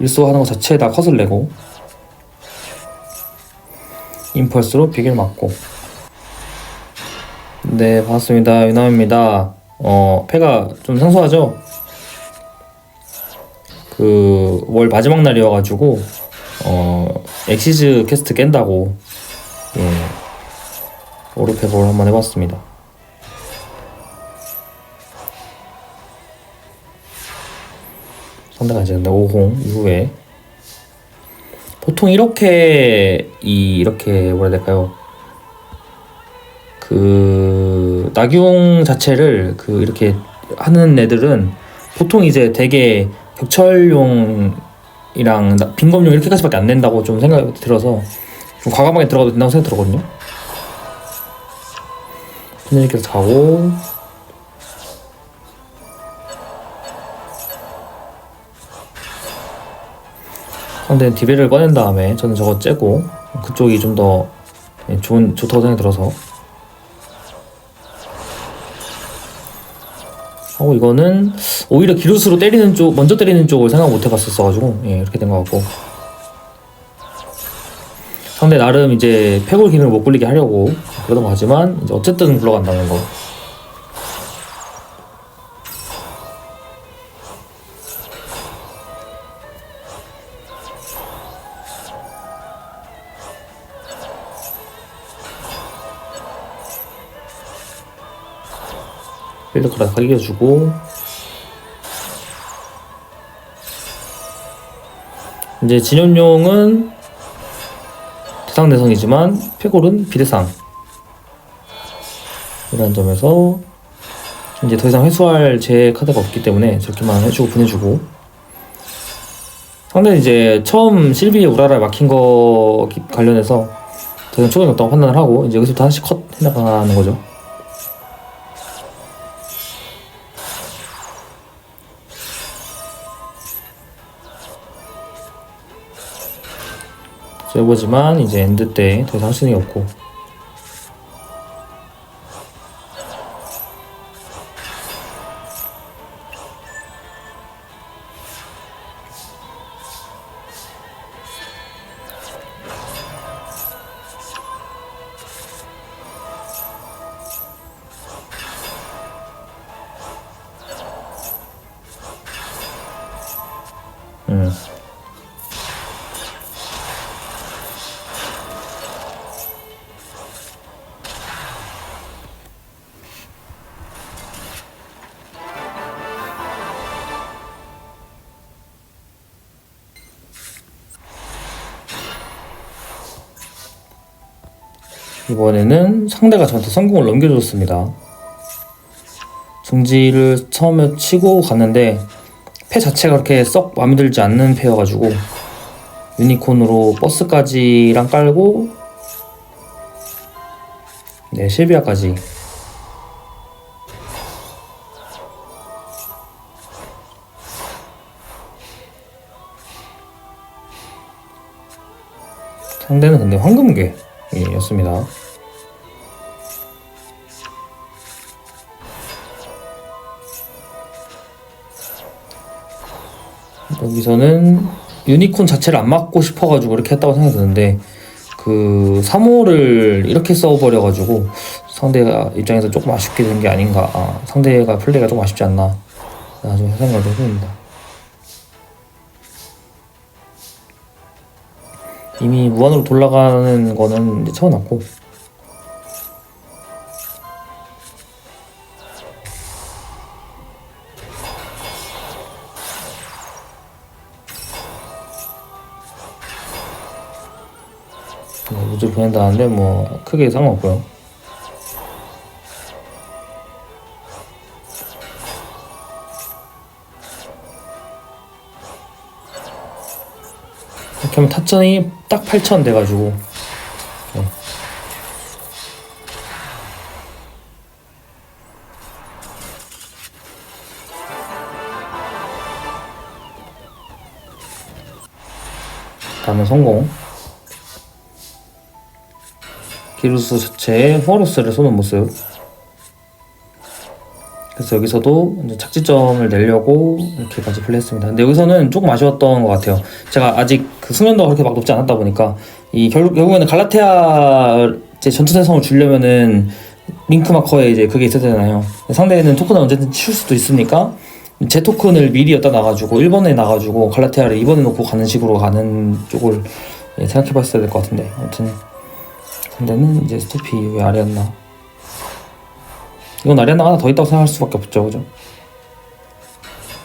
일소하는 것 자체에다 컷을 내고 임펄스로 비길 맞고. 네 반갑습니다. 유남입니다. 어 패가 좀 생소하죠? 그 월 마지막 날이어가지고 어 엑시즈 캐스트 깬다고 예 오르페볼 한번 해봤습니다 이제 근데 5홍 이후에 보통 이렇게 이 이렇게 뭐라 해야 될까요? 그 낙용 자체를 그 이렇게 하는 애들은 보통 이제 되게 격철용이랑 나- 빈검용 이렇게까지밖에 안 낸다고 좀 생각이 들어서 좀 과감하게 들어가도 된다고 생각 들거든요. 이렇게 가고 상대는 디베를 꺼낸 다음에 저는 저거 째고 그쪽이 좀 더 좋은 좋다고 생각이 들어서. 하고 이거는 오히려 기루스로 때리는 쪽 먼저 때리는 쪽을 생각 못 해봤었어가지고 예 이렇게 된 것 같고. 상대 나름 이제 패골 기능을 못 굴리게 하려고 그러던 거 하지만 이제 어쨌든 굴러간다는 거 필드크라 갈겨주고. 이제 진연용은 대상 내성이지만 패골은 비대상. 이런 점에서 이제 더 이상 회수할 제 카드가 없기 때문에 저렇게만 해주고 보내주고. 상대는 이제 처음 실비에 우라라 막힌 거 기- 관련해서 더 이상 초점이 없다고 판단을 하고 이제 여기서부터 하나씩 컷 해나가는 거죠 해보지만 이제 엔드 때 더 이상 할수 있는 게 없고 음. 이번에는 상대가 저한테 성공을 넘겨줬습니다. 중지를 처음에 치고 갔는데 패 자체가 그렇게 썩 마음에 들지 않는 패여가지고 유니콘으로 버스까지랑 깔고 네 실비아까지 상대는 근데 황금 괴였습니다. 여기서는 유니콘 자체를 안 맞고 싶어가지고 이렇게 했다고 생각이 드는데 그 3호를 이렇게 써버려가지고 상대가 입장에서 조금 아쉽게 된 게 아닌가 아, 상대가 플레이가 조금 아쉽지 않나 나중에 생각을 해봅니다 이미 무한으로 돌아가는 거는 이제 채워놨고 뭐 우주 보낸다는데 뭐 크게 상관없고요. 이렇게 하면 타점이 딱 8천 돼가지고 네. 다음은 성공. 기루스 자체에 호루스를 쏘는 모습 그래서 여기서도 착지점을 내려고 이렇게까지 플레이했습니다. 근데 여기서는 조금 아쉬웠던 것 같아요. 제가 아직 그 숙련도가 그렇게 막 높지 않았다 보니까 이 결국 결국에는 갈라테아 전투대성을 주려면은 링크 마커에 이제 그게 있어야 되잖아요. 상대는 토큰을 언제든 칠 수도 있으니까 제 토큰을 미리 엿다 놔가지고 1번에 놔가지고 갈라테아를 2번에 놓고 가는 식으로 가는 쪽을 예, 생각해 봤어야 될 것 같은데 아무튼 상대는 이제 스토피 왜 아래였나 이건 아리아나 하나 더 있다고 생각할 수밖에 없죠, 그죠?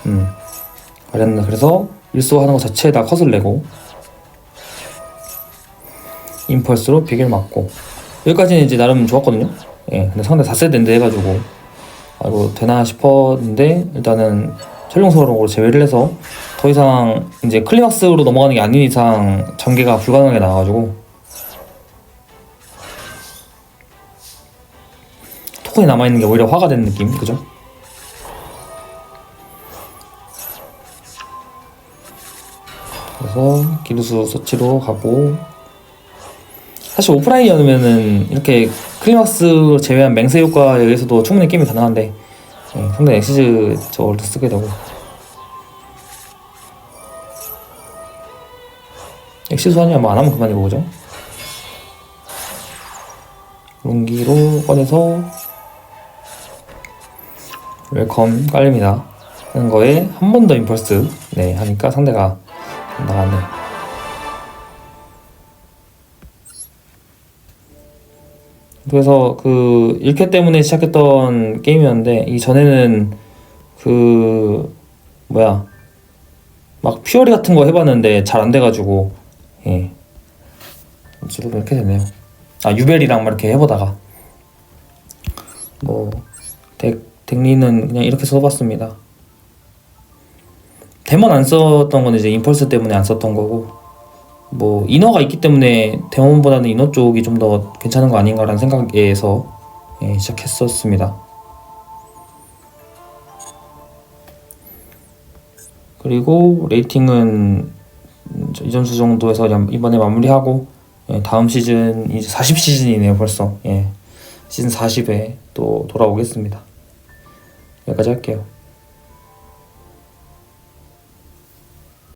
음, 아리아나 그래서 일소하는 것 자체에다 컷을 내고 임펄스로 비길 맞고 여기까지는 이제 나름 좋았거든요. 예, 근데 상대 4세대인데 해가지고 아 이거 되나 싶었는데 일단은 전룡서로 제외를 해서 더 이상 이제 클리막스로 넘어가는 게 아닌 이상 전개가 불가능하게 나와가지고 토큰이 남아있는 게 오히려 화가 되는 느낌, 그죠? 그래서 기루수 서치로 가고 사실 오프라인이었으면은 이렇게 클리막스 제외한 맹세 효과에 의해서도 충분히 게임이 가능한데 예, 상대 엑시즈 저걸 또 쓰게 되고 엑시즈 아니면 뭐안 하면 그만이고 그죠? 롱기로 꺼내서 웰컴 깔립니다. 하는 거에 한 번 더 임펄스 네 하니까 상대가 나갔네. 그래서 그 1캐 때문에 시작했던 게임이었는데 이 전에는 그 뭐야 막 퓨어리 같은 거 해봤는데 잘 안 돼가지고 예 주로 이렇게 되네요. 아 유벨이랑 막 이렇게 해보다가 뭐 덱, 덱리는 그냥 이렇게 써봤습니다. 데몬 안 썼던 건 이제 임펄스 때문에 안 썼던 거고 뭐 인어가 있기 때문에 데몬보다는 인어 쪽이 좀 더 괜찮은 거 아닌가라는 생각에서 예, 시작했었습니다. 그리고 레이팅은 이 점수 정도에서 이번에 마무리하고 예, 다음 시즌 이제 40 시즌이네요 벌써 예, 시즌 40에 또 돌아오겠습니다. 여기까지 할게요.